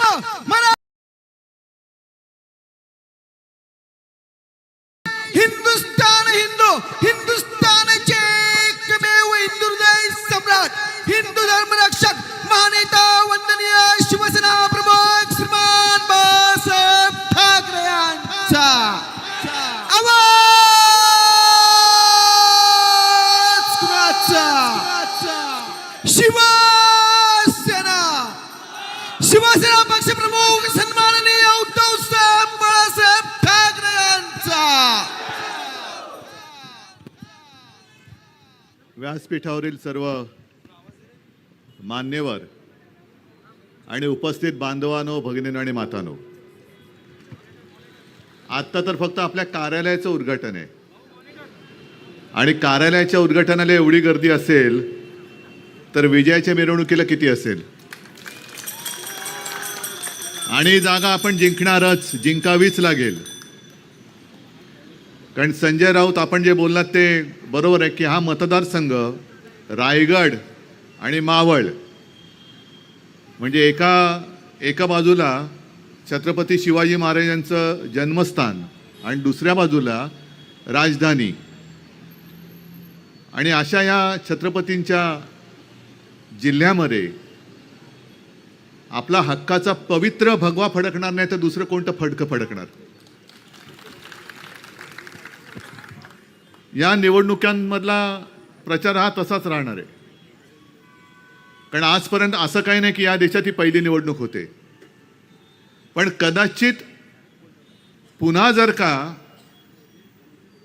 धर्म मरा व्यासपीठावरील सर्व मान्यवर आणि उपस्थित बांधवानो भगिनीनो आणि मातानो आत्ता तर फक्त आपल्या कार्यालयाचं उद्घाटन आहे. आणि कार्यालयाच्या उद्घाटनाला एवढी गर्दी असेल तर विजयाच्या मिरवणुकीला किती असेल? आणि जागा आपण जिंकणारच जिंकावीच लागेल. कारण संजय राऊत आपण जे बोललात ते बरोबर आहे की हा मतदारसंघ रायगड आणि मावळ म्हणजे एका एका बाजूला छत्रपती शिवाजी महाराजांचं जन्मस्थान आणि दुसऱ्या बाजूला राजधानी. आणि अशा या छत्रपतींच्या जिल्ह्यामध्ये आपला हक्काचा पवित्र भगवा फडकणार नाही तर दुसरं कोणतं फडकं फडकणार? या निवडणुकांमधला प्रचार हा तसाच राहणार आहे. कारण आजपर्यंत असं काही नाही की या देशात ही पहिली निवडणूक होते. पण कदाचित पुन्हा जर का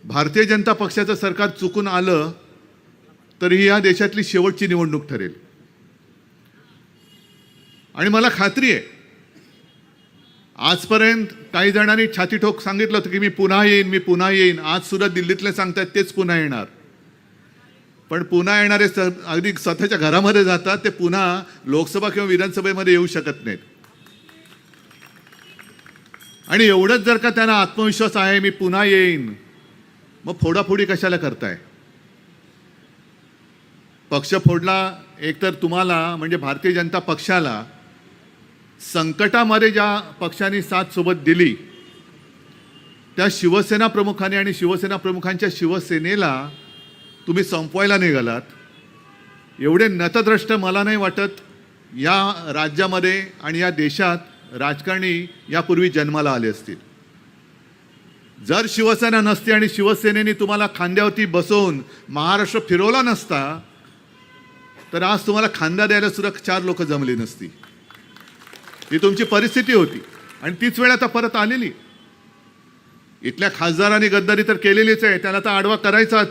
भारतीय जनता पक्षाचं सरकार चुकून आलं तर ही या देशातली शेवटची निवडणूक ठरेल. आणि मला खात्री आहे आजपर्यंत काही जणांनी छाती ठोक सांगितलं होतं की मी पुन्हा येईन मी पुन्हा येईन. आज सुद्धा दिल्लीतले सांगतात तेच पुन्हा येणार. पण पुन्हा येणारे स अगदी स्वतःच्या घरामध्ये जातात ते पुन्हा लोकसभा किंवा विधानसभेमध्ये येऊ शकत नाहीत. आणि एवढंच जर का त्यांना आत्मविश्वास आहे मी पुन्हा येईन मग फोडाफोडी कशाला करताय? पक्ष फोडला एकतर तुम्हाला म्हणजे भारतीय जनता पक्षाला संकटामध्ये ज्या पक्षांनी साथ सोबत दिली त्या शिवसेना प्रमुखाने आणि शिवसेना प्रमुखांच्या शिवसेनेला तुम्ही संपवायला निघालात. एवढे नतद्रष्ट मला नाही वाटत या राज्यामध्ये आणि या देशात राजकारणी यापूर्वी जन्माला आले असतील. जर शिवसेना नसती आणि शिवसेनेने तुम्हाला खांद्यावरती बसवून महाराष्ट्र फिरवला नसता तर आज तुम्हाला खांदा द्यायला सुद्धा चार लोक जमली नसती. ही तुमची परिस्थिती होती. आणि तीच वेळ आता परत आलेली. इथल्या खासदारांनी गद्दारी तर केलेलीच आहे. त्याला तर आडवा करायचाच.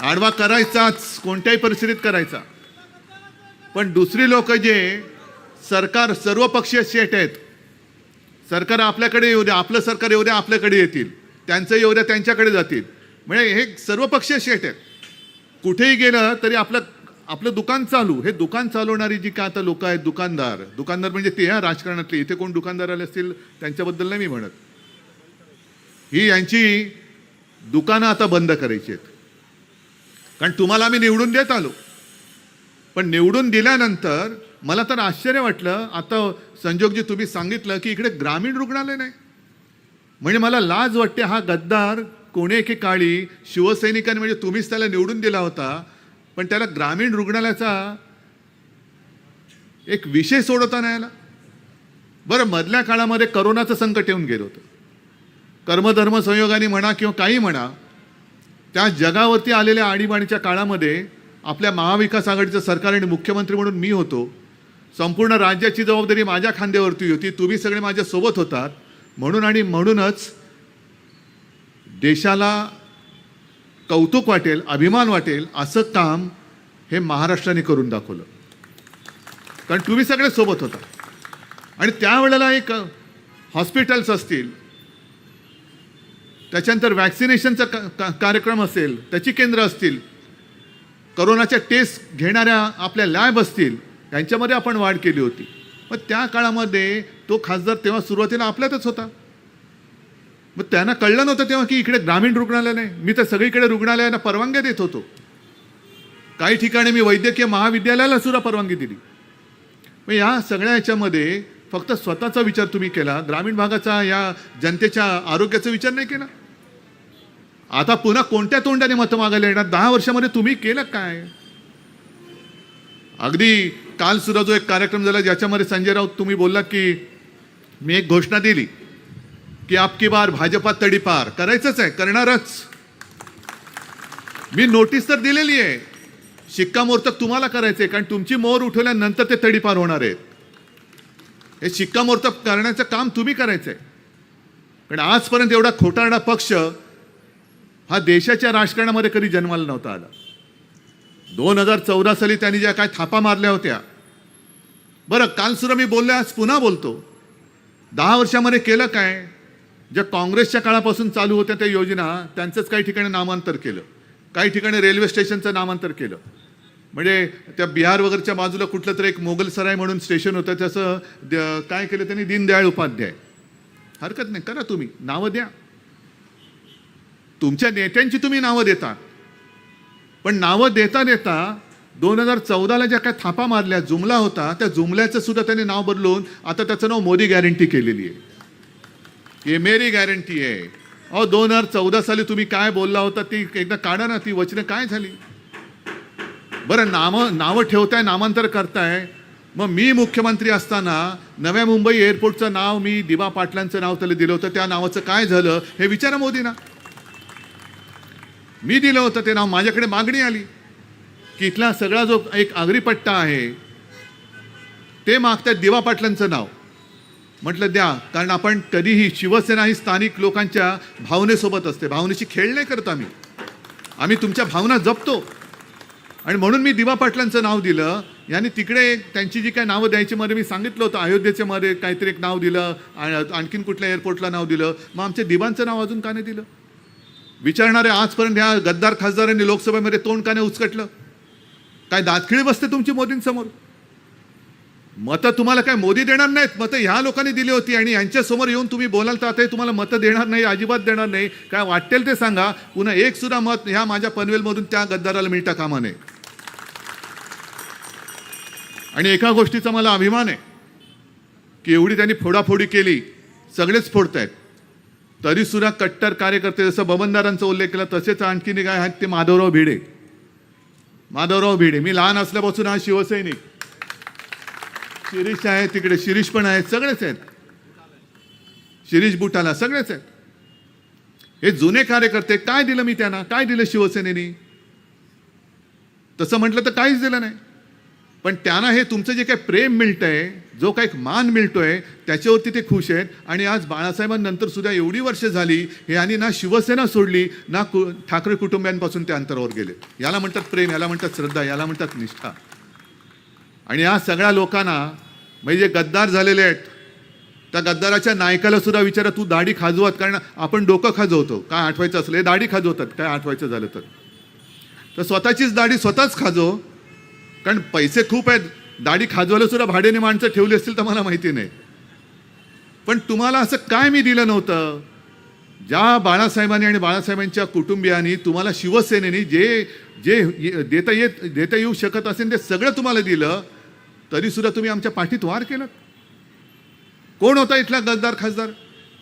आडवा करायचाच. कोणत्याही परिस्थितीत करायचा. पण दुसरी लोक जे सरकार सर्वपक्षीय सेट आहेत. सरकार आपल्याकडे येऊ द्या. आपलं सरकार येऊ द्या आपल्याकडे येतील. त्यांचं येऊ द्या त्यांच्याकडे जातील. म्हणजे हे सर्वपक्षीय सेट आहेत. कुठेही गेलं तरी आपलं आपलं दुकान चालू. हे दुकान चालवणारी जी काय आता लोक आहेत दुकानदार दुकानदार म्हणजे ते ह्या राजकारणातले. इथे कोण दुकानदार आले असतील त्यांच्याबद्दल नाही मी म्हणत. ही यांची दुकानं आता बंद करायची आहेत. कारण तुम्हाला आम्ही निवडून देत आलो. पण निवडून दिल्यानंतर मला तर आश्चर्य वाटलं. आता संजोगजी तुम्ही सांगितलं की इकडे ग्रामीण रुग्णालय नाही. म्हणजे मला लाज वाटते हा गद्दार कोणी एके काळी? शिवसैनिकांनी म्हणजे तुम्हीच त्याला निवडून दिला होता. पण त्याला ग्रामीण रुग्णालयाचा एक विषय सोडवता नाही आला. बरं मधल्या काळामध्ये करोनाचं संकट येऊन गेलं होतं. कर्मधर्म संयोगाने म्हणा किंवा काही म्हणा त्या जगावरती आलेल्या आणीबाणीच्या काळामध्ये आपल्या महाविकास आघाडीचं सरकार आणि मुख्यमंत्री म्हणून मी होतो. संपूर्ण राज्याची जबाबदारी माझ्या खांद्यावरती होती. तुम्ही सगळे माझ्यासोबत होतात. म्हणून आणि म्हणूनच देशाला कौतुक वाटेल अभिमान वाटेल असं काम हे महाराष्ट्राने करून दाखवलं. कारण तुम्ही सगळे सोबत होता. आणि त्यावेळेला एक हॉस्पिटल्स असतील त्याच्यानंतर वॅक्सिनेशनचा का- का- कार्यक्रम असेल त्याची केंद्र असतील करोनाच्या टेस्ट घेणाऱ्या आपल्या लॅब असतील यांच्यामध्ये आपण वाढ केली होती. मग त्या काळामध्ये तो खासदार तेव्हा सुरुवातीला आपल्यातच होता. मग त्यांना कळलं नव्हतं तेव्हा की इकडे ग्रामीण रुग्णालय नाही. मी तर सगळीकडे रुग्णालयांना परवानग्या देत होतो. काही ठिकाणी मी वैद्यकीय महाविद्यालयाला सुद्धा परवानगी दिली. मग या सगळ्या याच्यामध्ये फक्त स्वतःचा विचार तुम्ही केला. ग्रामीण भागाचा या जनतेच्या आरोग्याचा विचार नाही केला. आता पुन्हा कोणत्या तोंडाने मतं मागायला येणार? दहा वर्षामध्ये तुम्ही केलं काय? अगदी काल सुद्धा जो एक कार्यक्रम झाला ज्याच्यामध्ये संजय राऊत तुम्ही बोललात की मी एक घोषणा दिली. की आपकी बार भाजपा तडीपार करायचंच आहे करणारच. मी नोटीस तर दिलेली आहे. शिक्कामोर्तब तुम्हाला करायचंय कारण तुमची मोर उठवल्यानंतर ते तडीपार होणार आहेत. हे शिक्कामोर्तब करण्याचं काम तुम्ही करायचंय. कारण आजपर्यंत एवढा खोटारडा पक्ष हा देशाच्या राजकारणामध्ये कधी जन्माला नव्हता आला. दोन हजार चौदा साली त्यांनी ज्या काय थापा मारल्या होत्या. बरं काल सुद्धा मी बोललो आज पुन्हा बोलतो. दहा वर्षामध्ये केलं काय? ज्या काँग्रेसच्या काळापासून चालू होत्या त्या योजना त्यांचंच काही ठिकाणी नामांतर केलं. काही ठिकाणी रेल्वे स्टेशनचं नामांतर केलं. म्हणजे त्या बिहार वगैरेच्या बाजूला कुठलं तरी एक मोगलसराय म्हणून स्टेशन होतं त्याचं द- काय केलं त्यांनी? दीनदयाळ उपाध्याय. हरकत नाही करा तुम्ही. नावं द्या. तुमच्या नेत्यांची तुम्ही नावं देता. पण नावं देता देता दोन हजार चौदाला ज्या काय थापा मारल्या जुमला होता त्या जुमल्याचं सुद्धा त्यांनी नाव बदलून आता त्याचं नाव मोदी गॅरंटी केलेली आहे. ये मेरी गॅरंटी आहे अहो दोन हजार चौदा साली तुम्ही काय बोलला होता ती एकदा काढा ना ती वचनं काय झाली? बरं नावं नावं ठेवताय नामांतर करताय. मग मी मुख्यमंत्री असताना नव्या मुंबई एअरपोर्टचं नाव मी दिवा पाटलांचं नाव त्याला दिलं होतं. त्या नावाचं काय झालं हे विचारा मोदींना. मी दिलं होतं ते नाव माझ्याकडे मागणी आली. की इथला सगळा जो एक आगरीपट्टा आहे ते मागतात दिवा पाटलांचं नाव. म्हटलं द्या कारण आपण कधीही शिवसेना ही स्थानिक लोकांच्या भावनेसोबत असते. भावनेची खेळ नाही करत आम्ही. आम्ही तुमच्या भावना जपतो. आणि म्हणून मी दिवा पाटलांचं नाव दिलं. यांनी तिकडे त्यांची जी काय नावं द्यायची मध्ये मी सांगितलं होतं अयोध्येच्या मध्ये काहीतरी एक नाव दिलं आणखीन कुठल्या एअरपोर्टला नाव दिलं. मग आमच्या दिवांचं नाव अजून का नाही दिलं? विचारणारे आजपर्यंत ह्या गद्दार खासदारांनी लोकसभेमध्ये तोंड का नाही उचकटलं. काय दातखिळी बसते तुमची मोदींसमोर? मतं तुम्हाला काय मोदी देणार नाहीत? मतं ह्या लोकांनी दिली होती आणि यांच्यासमोर येऊन तुम्ही बोलाल तर आता तुम्हाला मतं देणार नाही अजिबात देणार नाही. काय वाटेल ते सांगा. पुन्हा एक सुद्धा मत ह्या माझ्या पनवेलमधून त्या गद्दाराला मिळता कामा नये. आणि एका गोष्टीचा मला अभिमान आहे की एवढी त्यांनी फोडाफोडी केली सगळेच फोडत तरी सुद्धा कट्टर कार्यकर्ते जसं बबनदारांचा उल्लेख केला तसेच आणखीन काय आहेत ते माधवराव भिडे. माधवराव भिडे. मी लहान असल्यापासून हा शिवसैनिक. शिरीष आहे तिकडे शिरीष पण आहेत सगळेच आहेत. शिरीष बुटाला सगळेच आहेत. हे जुने कार्यकर्ते काय दिलं मी त्यांना? काय दिलं शिवसेनेनी? तसं म्हटलं तर काहीच दिलं नाही. पण त्यांना हे तुमचं जे काही प्रेम मिळतंय जो काही मान मिळतोय त्याच्यावरती ते खुश आहेत. आणि आज बाळासाहेबांनंतर सुद्धा एवढी वर्ष झाली हे आणि ना शिवसेना सोडली ना कु ठाकरे कुटुंबियांपासून ते अंतरावर गेले. याला म्हणतात प्रेम याला म्हणतात श्रद्धा याला म्हणतात निष्ठा. आणि या सगळ्या लोकांना म्हणजे जे गद्दार झालेले आहेत त्या गद्दाराच्या नायकाला सुद्धा विचारा तू दाढी खाजवत. कारण आपण डोकं खाजवतो. काय आठवायचं असलं हे दाढी खाजवतात. काय आठवायचं झालं तर. तर स्वतःचीच दाढी स्वतःच खाजव. कारण पैसे खूप आहेत. दाढी खाजवायला सुद्धा भाड्याने माणसं ठेवली असतील तर मला माहिती नाही. पण तुम्हाला असं काय मी दिलं नव्हतं? ज्या बाळासाहेबांनी आणि बाळासाहेबांच्या कुटुंबियांनी तुम्हाला शिवसेनेने जे जे ये- देता येत देता येऊ शकत असेल ते सगळं तुम्हाला दिलं. तरी सुद्धा तुम्ही आमच्या पाठीत वार केलं कोण होता इथला गद्दार खासदार?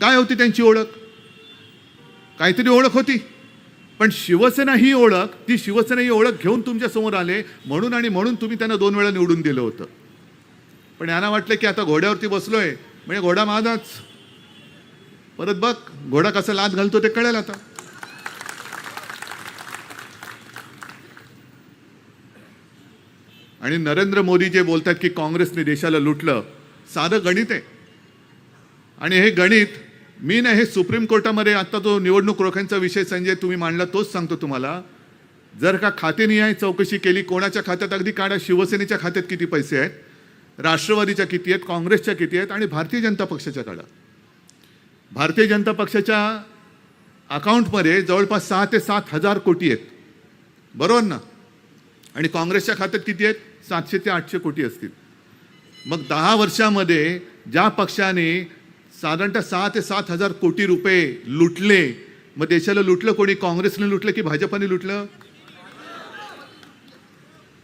काय होती त्यांची ओळख? काहीतरी ओळख होती. पण शिवसेना ही ओळख ती शिवसेना ही ओळख घेऊन तुमच्यासमोर आले म्हणून आणि म्हणून तुम्ही त्यांना दोन वेळा निवडून दिलं होतं. पण यांना वाटलं की आता घोड्यावरती बसलोय म्हणजे घोडा माझाच. परत बघ घोडा कसा लात घालतो ते कळेल आता. आणि नरेंद्र मोदी जे बोलतात की काँग्रेसने देशाला लुटलं साधं गणित आहे. आणि हे गणित मी नाही हे सुप्रीम कोर्टामध्ये आता तो निवडणूक रोख्यांचा विषय संजय तुम्ही मांडला तोच सांगतो तुम्हाला. जर का खातेनिहाय चौकशी केली कोणाच्या खात्यात अगदी काढा शिवसेनेच्या खात्यात किती पैसे आहेत राष्ट्रवादीच्या किती आहेत काँग्रेसच्या किती आहेत आणि भारतीय जनता पक्षाच्या काढा. भारतीय जनता पक्षाच्या अकाउंटमध्ये जवळपास सहा ते सात हजार कोटी आहेत. बरोबर ना? आणि काँग्रेसच्या खात्यात किती आहेत? सातशे ते आठशे कोटी असतील. मग दहा वर्षामध्ये ज्या पक्षाने साधारणतः सहा ते सात हजार कोटी रुपये लुटले मग देशाला लुटलं कोणी काँग्रेसने लुटलं की भाजपाने लुटलं?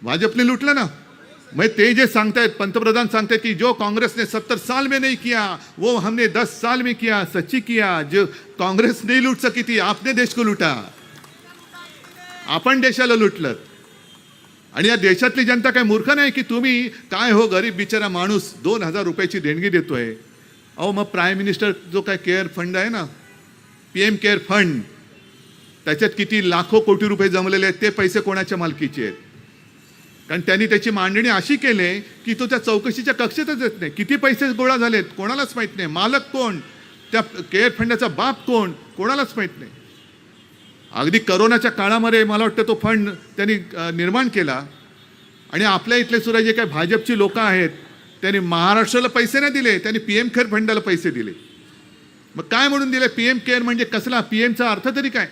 भाजपने लुटलं ना? मैं ते जे सांगतायत पंतप्रधान सांगतायत की जो कांग्रेस ने सत्तर साल में नहीं किया वो हमने दस साल में किया सच्ची किया जो कांग्रेस नहीं लूट सकी थी आपने देश को लुटा। आपण देशाला लुटलं आणि या देशातली जनता काय मूर्ख नाही की तुम्ही काय हो गरीब बिचारा माणूस दोन हजार रुपयाची देणगी देतोय? अहो मग प्राईम मिनिस्टर जो काय केअर फंड आहे ना पी एम केअर फंड त्याच्यात किती लाखो कोटी रुपये जमलेले आहेत ते पैसे कोणाच्या मालकीचे आहेत? कारण त्यांनी त्याची मांडणी अशी केली की तो त्या चौकशीच्या कक्षेतच येत नाही. किती पैसे गोळा झालेत कोणालाच माहीत नाही. मालक कोण? त्या केअर फंडाचा बाप कोण? कोणालाच माहीत नाही. अगदी करोनाच्या काळामध्ये मला वाटतं तो फंड त्यांनी निर्माण केला. आणि आपल्या इथले सुद्धा जे काही भाजपची लोकं आहेत त्यांनी महाराष्ट्राला पैसे नाही दिले त्यांनी पी एम केअर फंडाला पैसे दिले. मग काय म्हणून दिले? पी एम केअर म्हणजे कसला? पी एमचा अर्थ तरी काय?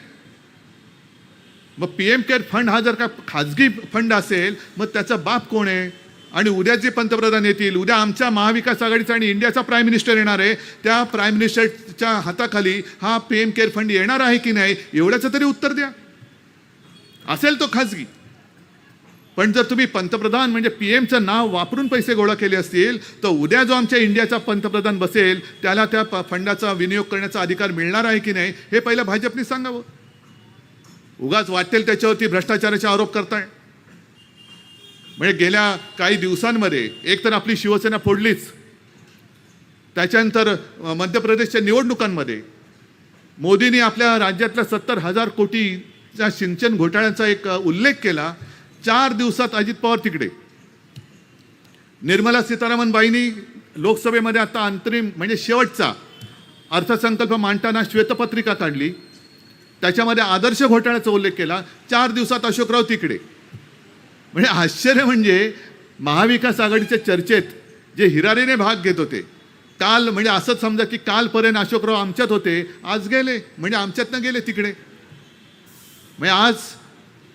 मग पी एम केअर फंड हा जर का खाजगी फंड असेल मग त्याचा बाप कोण आहे? आणि उद्या जे पंतप्रधान येतील उद्या आमच्या महाविकास आघाडीचा आणि इंडियाचा प्राईम मिनिस्टर येणार आहे त्या प्राईम मिनिस्टरच्या हाताखाली हा पी एम केअर फंड येणार आहे की नाही एवढ्याचं तरी उत्तर द्या. असेल तो खाजगी पण जर तुम्ही पंतप्रधान म्हणजे पी एमचं नाव वापरून पैसे गोळा केले असतील तर उद्या जो आमच्या इंडियाचा पंतप्रधान बसेल त्याला त्या प- फंडाचा विनियोग करण्याचा अधिकार मिळणार आहे की नाही हे पहिलं भाजपने सांगावं. उगाच वाटेल त्याच्यावरती भ्रष्टाचाराचे आरोप करताय. म्हणजे गेल्या काही दिवसांमध्ये एक तर आपली शिवसेना फोडलीच. त्याच्यानंतर मध्य प्रदेशच्या निवडणुकांमध्ये मोदींनी आपल्या राज्यातल्या सत्तर हजार कोटीच्या सिंचन घोटाळ्याचा एक उल्लेख केला. चार दिवसात अजित पवार तिकडे. निर्मला सीतारामन बाईंनी लोकसभेमध्ये आता अंतरिम म्हणजे शेवटचा अर्थसंकल्प मांडताना श्वेतपत्रिका काढली. त्याच्यामध्ये आदर्श घोटाळ्याचा उल्लेख केला. चार दिवसात अशोकराव तिकडे. म्हणजे आश्चर्य म्हणजे महाविकास आघाडीच्या चर्चेत जे हिरारीने भाग घेत होते काल म्हणजे असंच समजा की कालपर्यंत अशोकराव आमच्यात होते आज गेले म्हणजे आमच्यातनं गेले तिकडे. म्हणजे आज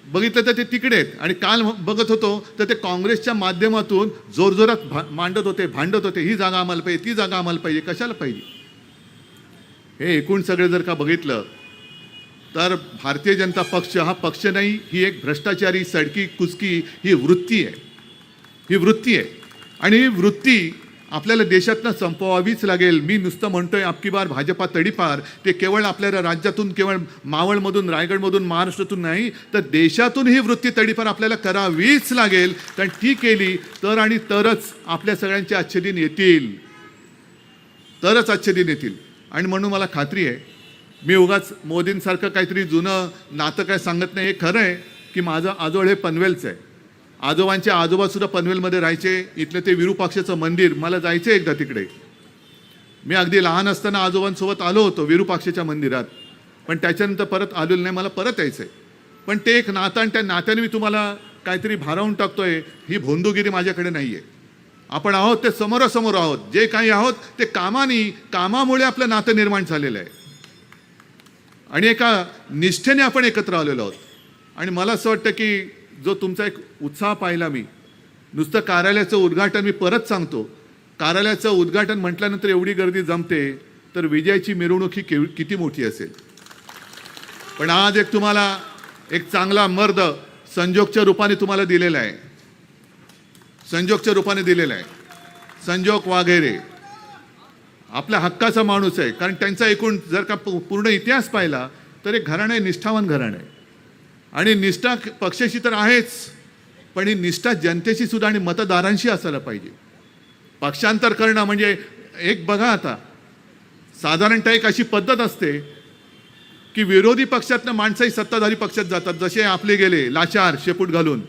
बघितलं तर ते तिकडे आहेत आणि काल बघत होतो तर ते काँग्रेसच्या माध्यमातून जोरजोरात भा मांडत होते भांडत होते ही जागा आम्हाला पाहिजे ती जागा आम्हाला पाहिजे कशाला पाहिजे? हे एकूण सगळे जर का बघितलं तर भारतीय जनता पक्ष हा पक्ष नाही ही एक भ्रष्टाचारी सडकी कुचकी ही वृत्ती आहे. ही वृत्ती आहे. आणि ही वृत्ती आपल्याला देशातनं संपवावीच लागेल. मी नुसतं म्हणतोय आपकी बार भाजपा तडीपार. ते केवळ आपल्या राज्यातून केवळ मावळमधून रायगडमधून महाराष्ट्रातून नाही तर देशातून ही वृत्ती तडीपार आपल्याला करावीच लागेल. कारण ती केली तर आणि तरच आपल्या सगळ्यांचे आच्छेदीन दिन येतील. तरच आजचे दिन येतील. आणि म्हणून मला खात्री आहे मी उगाच मोदींसारखं काहीतरी जुनं नातं काय सांगत नाही. हे खरं आहे की माझं आजोळ हे पनवेलचं आहे. आजोबांचे आजोबासुद्धा पनवेलमध्ये राहायचे. इथलं ते विरूपाक्षाचं मंदिर. मला जायचं एकदा तिकडे. मी अगदी लहान असताना आजोबांसोबत आलो होतो विरूपाक्षेच्या मंदिरात. पण त्याच्यानंतर परत आलेलो नाही. मला परत यायचं आहे पण ते एक नातं आणि त्या नात्याने मी तुम्हाला काहीतरी भारावून टाकतोय ही भोंदूगिरी माझ्याकडे नाही आहे आपण आहोत ते समोरासमोर आहोत. जे काही आहोत ते कामानी कामामुळे आपलं नातं निर्माण झालेलं आहे. आणि एका निष्ठेने आपण एकत्र आलेलो आहोत. आणि मला असं वाटतं की जो तुमचा एक उत्साह पाहिला मी नुसतं कार्यालयाचं उद्घाटन मी परत सांगतो. कार्यालयाचं उद्घाटन म्हटल्यानंतर एवढी गर्दी जमते तर विजयाची मिरवणूक ही केव- किती मोठी असेल. पण आज एक तुम्हाला एक चांगला मर्द संजोगच्या रूपाने तुम्हाला दिलेला आहे. संजोगच्या रूपाने दिलेला आहे. संजोग वाघेरे. आपल्या हक्काचा माणूस आहे. कारण त्यांचा एकूण जर का पूर्ण इतिहास पाहिला तर एक घराणं आहे निष्ठावान घराणं आहे. आणि निष्ठा पक्षाशी तर आहेच पण ही निष्ठा जनतेशी सुद्धा आणि मतदारांशी असायला पाहिजे. पक्षांतर करणं म्हणजे एक बघा आता साधारणतः एक अशी पद्धत असते की विरोधी पक्षातनं माणसंही सत्ताधारी पक्षात जातात. जसे आपले गेले लाचार शेपूट घालून.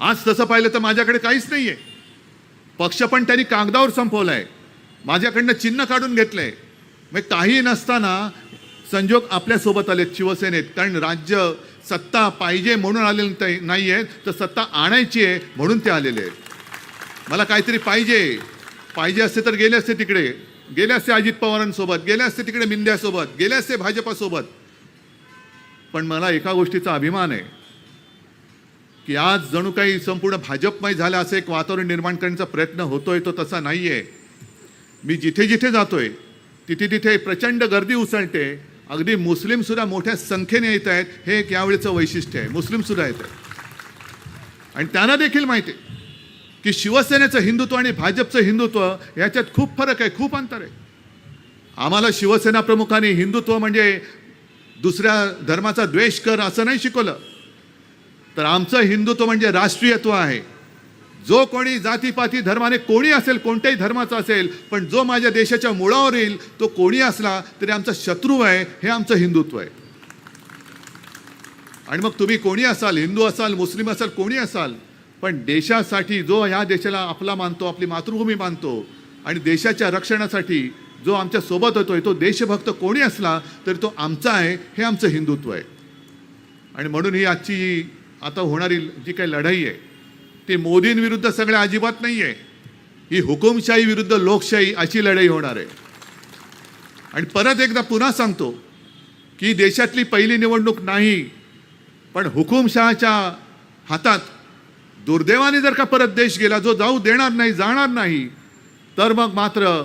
आज तसं पाहिलं तर माझ्याकडे काहीच नाही आहे पक्ष पण त्यांनी कागदावर संपवला आहे माझ्याकडनं चिन्ह काढून घेतलंय. मग काही नसताना संजोग आपल्यासोबत आलेत शिवसेनेत. कारण राज्य सत्ता पाहिजे म्हणून आलेले नाही आहेत तर सत्ता आणायची आहे म्हणून ते आलेले आहेत. मला काहीतरी पाहिजे. पाहिजे असते तर गेले असते तिकडे. गेले असते अजित पवारांसोबत. गेले असते तिकडे मिंद्यासोबत. गेले असते भाजपासोबत. पण मला एका गोष्टीचा अभिमान आहे की आज जणू काही संपूर्ण भाजपमय झालं असं एक वातावरण निर्माण करण्याचा प्रयत्न होतोय तो तसा नाही आहे मी जिथे जिथे जातोय तिथे तिथे प्रचंड गर्दी उसळते. अगदी मुस्लिमसुद्धा मोठ्या संख्येने येत आहेत. हे एक यावेळीचं वैशिष्ट्य आहे. मुस्लिमसुद्धा येत आहेत. आणि त्यांना देखील माहिती आहे की शिवसेनेचं हिंदुत्व आणि भाजपचं हिंदुत्व याच्यात खूप फरक आहे खूप अंतर आहे. आम्हाला शिवसेना प्रमुखांनी हिंदुत्व म्हणजे दुसऱ्या धर्माचा द्वेष कर असं नाही शिकवलं. तर आमचं हिंदुत्व म्हणजे राष्ट्रीयत्व आहे. जो कोणी जातीपाती धर्माने कोणी असेल कोणत्याही धर्माचा असेल पण जो माझ्या देशाच्या मुळावर येईल तो कोणी असला तरी आमचा शत्रू आहे हे आमचं हिंदुत्व आहे. आणि मग तुम्ही कोणी असाल हिंदू असाल मुस्लिम असाल कोणी असाल पण देशासाठी जो ह्या देशाला आपला मानतो आपली मातृभूमी मानतो आणि देशाच्या रक्षणासाठी जो आमच्यासोबत होतोय तो देशभक्त कोणी असला तरी तो आमचा आहे हे आमचं हिंदुत्व आहे. आणि म्हणून ही आजची आता होणारी जी काही लढाई आहे ती मोदींविरुद्ध सगळ्या अजिबात नाही आहे ही हुकुमशाही विरुद्ध लोकशाही अशी लढाई होणार आहे. आणि परत एकदा पुन्हा सांगतो की देशातली पहिली निवडणूक नाही पण हुकुमशहाच्या हातात दुर्दैवाने जर का परत देश गेला जो जाऊ देणार नाही जाणार नाही तर मग मात्र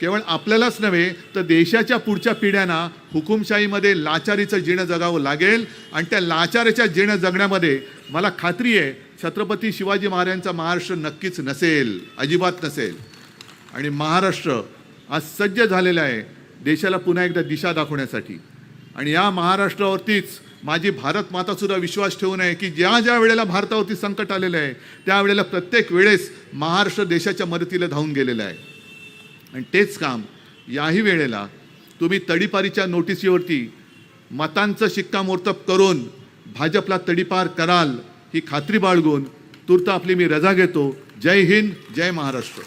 केवळ आपल्यालाच नव्हे तर देशाच्या पुढच्या पिढ्यांना हुकुमशाहीमध्ये लाचारीचं जीणं जगावं लागेल. आणि त्या लाचारीच्या जीणं जगण्यामध्ये मला खात्री आहे छत्रपती शिवाजी महाराजांचा महाराष्ट्र नक्कीच नसेल अजिबात नसेल. आणि महाराष्ट्र आज सज्ज झालेला आहे देशाला पुन्हा एकदा दिशा दाखवण्यासाठी. आणि या महाराष्ट्रावरतीच माझी भारत मातासुद्धा विश्वास ठेवून आहे की ज्या ज्या वेळेला भारतावरती संकट आलेलं आहे त्यावेळेला प्रत्येक वेळेस महाराष्ट्र देशाच्या मदतीला धावून गेलेलं आहे. आणि तेच काम याही वेळेला तुम्ही तडीपारीच्या नोटिसीवरती मतांचं शिक्कामोर्तब करून भाजपला तडीपार कराल ही खात्री बाळगून तूर्त आपली मी रजा घेतो. जय हिंद जय महाराष्ट्र.